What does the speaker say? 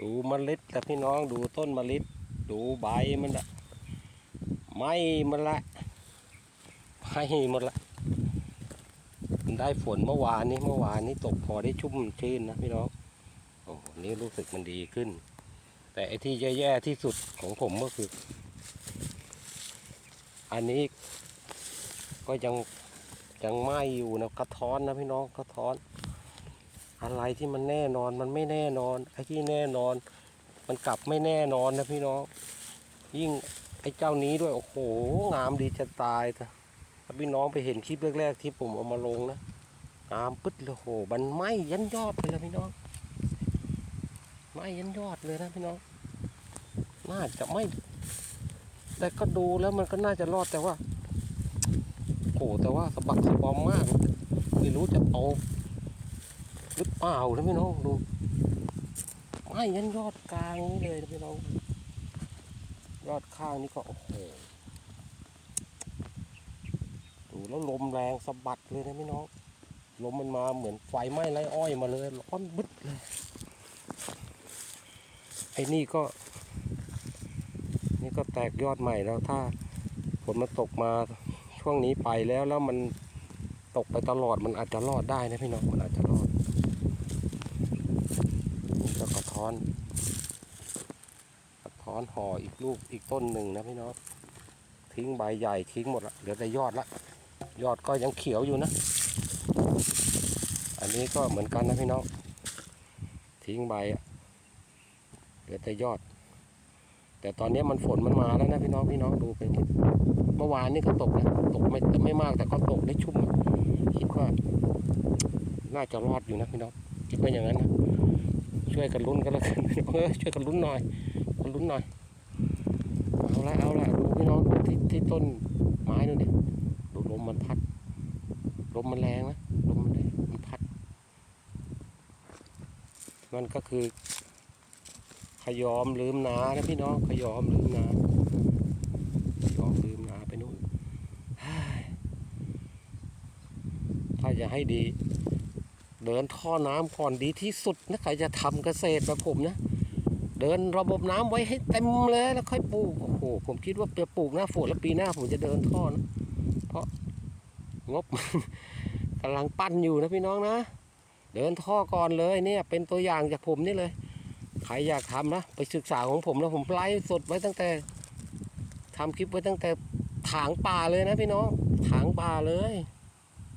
ดูมเมล็ดละพี่น้องดูต้นมะลิดดูใบมันละไหม้มันละไหม้หมดละได้ฝนเมื่อวานนี้เมื่อวานนี้ตกพอได้ชุ่มชื้นนะพี่น้องโอ้โหนี่รู้สึกมันดีขึ้น แต่ไอ้ที่แย่ๆที่สุดของผมก็คือ อันนี้ก็ยังยังไหม้อยู่นะกระท้อนนะพี่น้องกระท้อน อะไรที่มันแน่นอนมันไม่แน่นอน ไอ้ที่แน่นอน มันกลับไม่แน่นอนนะพี่น้องยิ่งไอ้เจ้านี้ด้วยโอ้โหงามดีจะตายนะถ้าพี่น้องไปเห็นคลิปแรกๆที่ผมเอามาลงนะงามปึ๊ดเลยโหมันไหม้ยันยอดเลยนะพี่น้องไหม้ยันยอดเลยนะพี่น้องน่าจะไม่แต่ก็ดูแล้วมันก็น่าจะรอดแต่ว่าโอ้แต่ว่าสะบักสะบอมมาก ไม่รู้จะเอา รือเปล่านะพี่น้องดูไม้ยันยอดกลางนี้เลยนะพี่น้อง ยอดข้างนี่ก็โอ้โหดูแล้วลมแรงสะบัดเลยนะพี่น้องลมมันมาเหมือนไฟไหม้ไรอ้อยมาเลยร้อนบึดเลยไอ้นี่ก็ นี่ก็แตกยอดใหม่แล้วถ้าฝนมันตกมาช่วงนี้ไปแล้วแล้วมันตกไปตลอดมันอาจจะรอดได้นะพี่น้องมันอาจจะรอด ท้อนกระท้อนห่ออีกลูกอีกต้นหนึ่งนะพี่น้องทิ้งใบใหญ่ทิ้งหมดละเหลือแต่ยอดละ ยอดก็ยังเขียวอยู่นะ อันนี้ก็เหมือนกันนะพี่น้องทิ้งใบเหลือแต่ยอด แต่ตอนนี้มันฝนมันมาแล้วนะพี่น้องพี่น้องดูเป็นเมื่อวานนี่ก็ตกนะตกไม่ไม่มากแต่ก็ตกได้ชุ่มคิดว่า น่าจะรอดอยู่นะพี่น้องคิดว่าอย่างนั้นนะ ช่วยกันลุ้นกันแล้วกันเออช่วยกันลุ้นหน่อยมันลุ้นหน่อย เอาละเอาละดูพี่น้องดูที่ที่ต้นไม้นู่นดิดูลมมันพัด ลมมันแรงนะ ลมมันแรงมันพัด มันก็คือ ขยอมลืมนานะพี่น้อง ขยอมลืมนาขยอมลืมนาไปนู่นเฮ้ยถ้าจะให้ดี เดินท่อน้ำก่อนดีที่สุดนะใครจะทำเกษตรแบบผมนะ เดินระบบน้ำไว้ให้เต็มเลยแล้วค่อยปลูกโอ้โหผมคิดว่าจะปลูกหน้าฝนแล้วปีหน้าผมจะเดินท่อนะเพราะงบกำลังปั้นอยู่นะพี่น้องนะ เดินท่อก่อนเลยเนี่ย เป็นตัวอย่างจากผมนี่เลยใครอยากทำนะไปศึกษาของผมแล้วผมไลฟ์สดไว้ตั้งแต่ทำคลิปไว้ตั้งแต่ถางป่าเลยนะพี่น้องถางป่าเลย